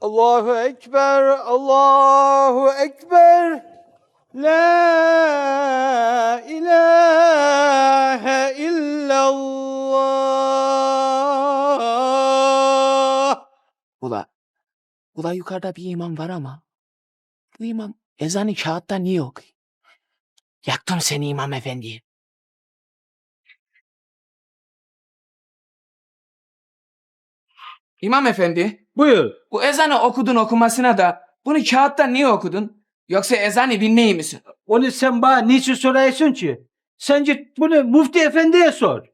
Allahu Ekber, Allahu Ekber. La ilahe illallah. Ula, ula yukarıda bir imam var ama bu imam ezanı kağıtta niye okuyor? Yaktım seni imam efendi. İmam efendi, Buyur. bu ezanı okudun okumasına da bunu kağıtta niye okudun? Yoksa ezanı bilmeyi misin? Onu sen bana niçin soruyorsun ki? Sen git bunu Mufti Efendi'ye sor.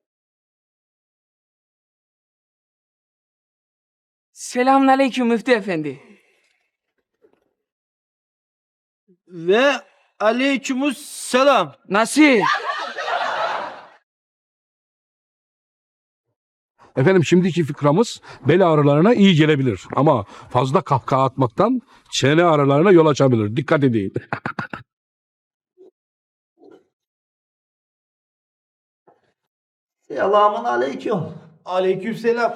Selamünaleyküm müftü efendi. Ve aleykümüs selam. Nasıl? Efendim şimdiki fıkramız bel ağrılarına iyi gelebilir ama fazla kahkaha atmaktan çene ağrılarına yol açabilir. Dikkat edin. Selamun aleyküm. Aleykümselam.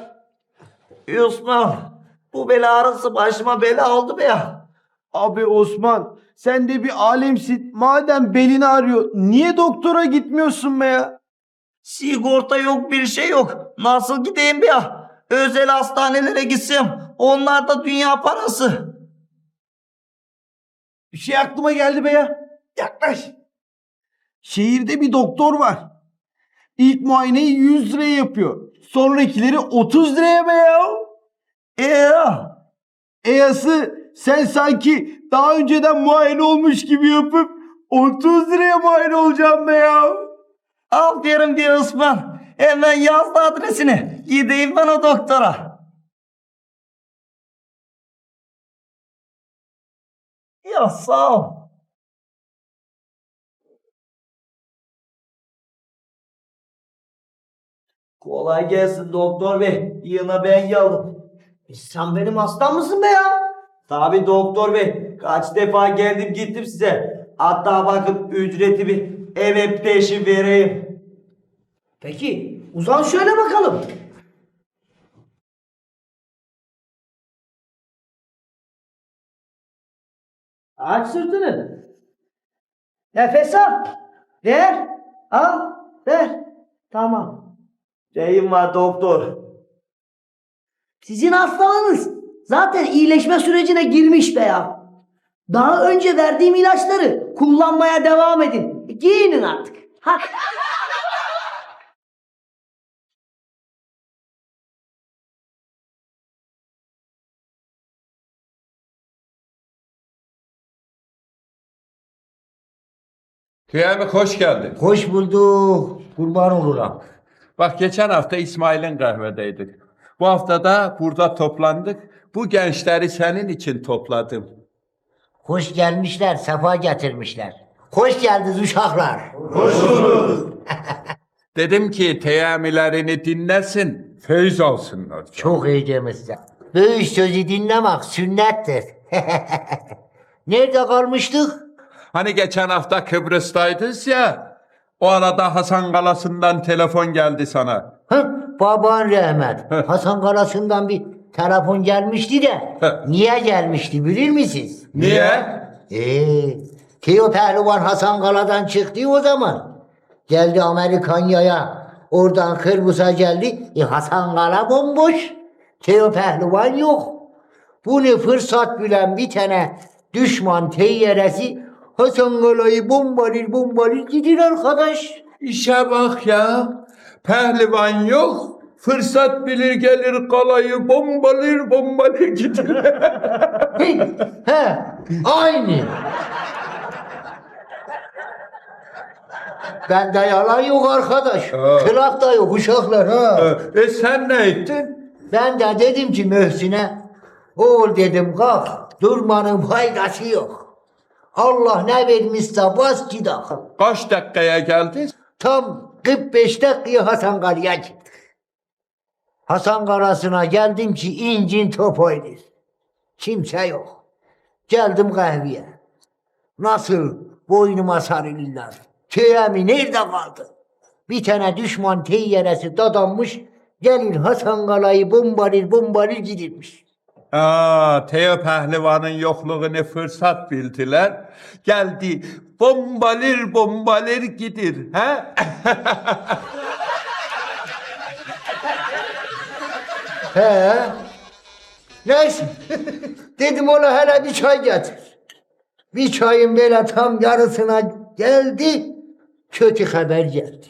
Osman, bu bela arası başıma bela oldu be ya. Abi Osman sen de bir alemsin. Madem belini ağrıyor niye doktora gitmiyorsun be ya? Sigorta yok bir şey yok. Nasıl gideyim ya? Özel hastanelere gitsem onlar da dünya parası. Bir şey aklıma geldi be ya. Yaklaş. Şehirde bir doktor var. İlk muayeneyi 100 liraya yapıyor. Sonrakileri 30 liraya be ya. Eee Eyası sen sanki daha önceden muayene olmuş gibi yapıp 30 liraya muayene olacağım be ya. Aferin bir Osman. Hemen yazdı adresini. Gideyim ben o doktora. Ya sağ ol. Kolay gelsin doktor bey. Yine ben geldim. E Sen benim hastam mısın be ya? Tabi doktor bey. Kaç defa geldim gittim size. Hatta bakın ücretimi eve peşin vereyim. Peki uzan şöyle bakalım. Aç sırtını. Nefes al. Ver. Al. Ver. Tamam. Neyim var doktor? Sizin hastalığınız zaten iyileşme sürecine girmiş be ya. Daha önce verdiğim ilaçları kullanmaya devam edin. Giyinin artık. Hadi. Tüyemi hoş geldin. Hoş bulduk. Kurban olurum. Bak geçen hafta İsmail'in kahvedeydik. Bu hafta da burada toplandık. Bu gençleri senin için topladım. Hoş gelmişler, sefa getirmişler. Hoş geldiniz uşaklar. Dedim ki teyamilerini dinlesin, feyiz alsınlar. Çok iyi demişsin. Böyle sözü dinlemek sünnettir. Nerede kalmıştık? Hani geçen hafta Kıbrıs'taydınız ya, o arada Hasan Kalası'ndan telefon geldi sana. Hı, baban rahmet. Hasan Karası'ndan bir telefon gelmişti de. Niye gelmişti bilir misiniz? Niye? Ee, Teo Pehlivan Hasan Kala'dan çıktı o zaman. Geldi Amerikanya'ya. Oradan Kıbrıs'a geldi. E Hasan Kala bomboş. Teo Pehlivan yok. Bunu fırsat bilen bir tane düşman teyyaresi Hasan Kala'yı bombalir bombalir gidiyor arkadaş. İşe bak ya, pehlivan yok, fırsat bilir gelir kalayı bombalir bombalir gider. He, aynı. Bende yalan yok arkadaş. Ha. Kılaf da yok uşaklar ha. e sen ne ettin? Ben de dedim ki Möhsin'e, oğul dedim kalk, durmanın faydası yok. Allah ne vermişse bas gidelim. Kaç dakikaya geldin? Tam 45 dakikaya Hasan Kara'ya gittik. Hasan Karası'na geldim ki incin top oynar. Kimse yok. Geldim kahveye. Nasıl boynuma sarılırlar. Tüyemi nerede kaldı? Bir tane düşman teyyaresi dadanmış. Gelir Hasan Kala'yı bombarır bombarır gidirmiş. Aa, Teo Pehlivan'ın yokluğunu fırsat bildiler. Geldi bombalir bombalir gidir. He? He. Neyse. Dedim ona hele bir çay getir. Bir çayın böyle tam yarısına geldi. Kötü haber geldi.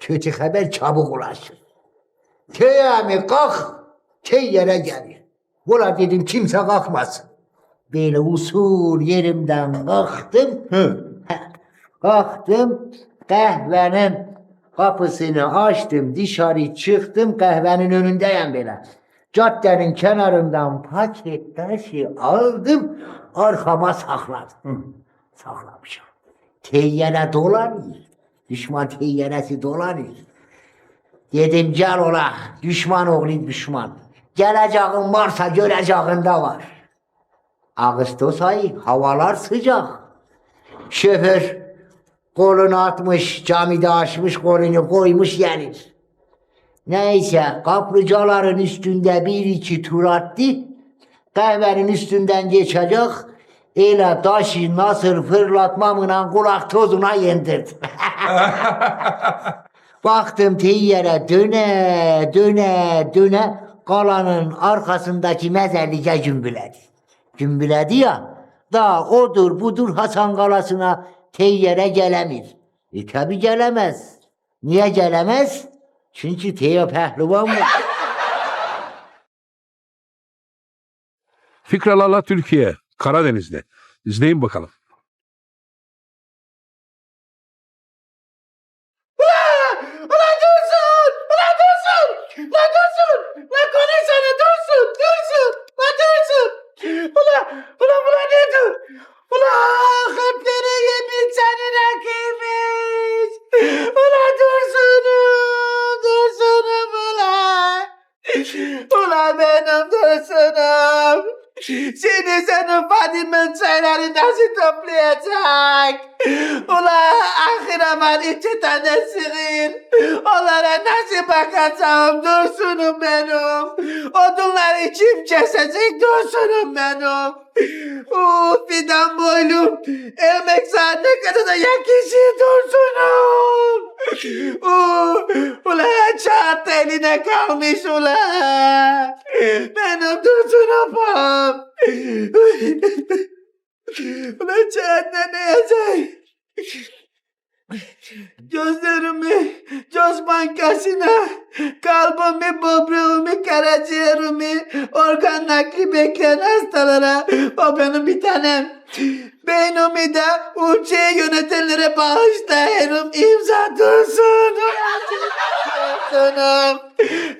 Kötü haber çabuk ulaşır. Teyami kalk. Tey yere gelir. Ula dedim kimse kalkmasın. Böyle usul yerimden kalktım. Heh, Kalktım kahvenin kapısını açtım dışarı çıktım kahvenin önündeyim böyle. Caddenin kenarından paket taşı aldım arkama sakladım. Saklamışım. Teyyare dolanıyor. Düşman teyyaresi dolanıyor. Dedim gel ola düşman oğlu düşman. Geleceğin varsa göreceğin de var. Ağustos ayı havalar sıcak. Şoför kolunu atmış, camide açmış, kolunu koymuş gelir. Neyse kaplıcaların üstünde bir iki tur attı. Kahvenin üstünden geçecek. Ele taşı nasıl fırlatmamla kulak tozuna yendirdi. Baktım teyyere döne döne döne kalanın arkasındaki mezarlığa cümbüledi. Cümbüledi ya da odur budur Hasan Kalası'na teyyere gelemir. E tabi gelemez. Niye gelemez? Çünkü Teo Pehlivan var. Fikralarla Türkiye, Karadeniz'de. İzleyin bakalım. Ulan dursun! Ulan dursun! Ulan dursun! Ulan konuşsana dursun! Dursun! Ulan dursun! Ulan! Şimdi senin Fadime'nin çayları nasıl toplayacak? Ulan ahiraman iki tane sığır. Onlara nasıl bakacağım dursunum benim. Odunlar içim kesecek dursunum benim. Uf fidan boylum. Emek saatine kadar da yakışır dursunum. Uf, ulan çat eline kalmış ulan. Benim dursunum. Ulan çat ne yiyecek? Gözlerimi göz bankasına, kalbimi, böbreğimi, karaciğerimi, organ nakli bekleyen hastalara, o benim bir tanem. Beynimi de ülkeyi yönetenlere bağışlayırım, imza dursun. Dursunum.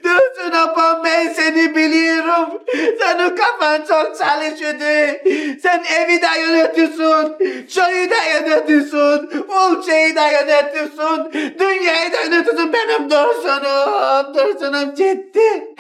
Dursun abam ben seni biliyorum. Senin kafan çok çalışıyordu. Sen evi de yönetiyorsun. Köyü de yönetiyorsun. Ülkeyi de yönetiyorsun. Dünyayı da yönetiyorsun benim Dursun'um. Dursun'um ciddi.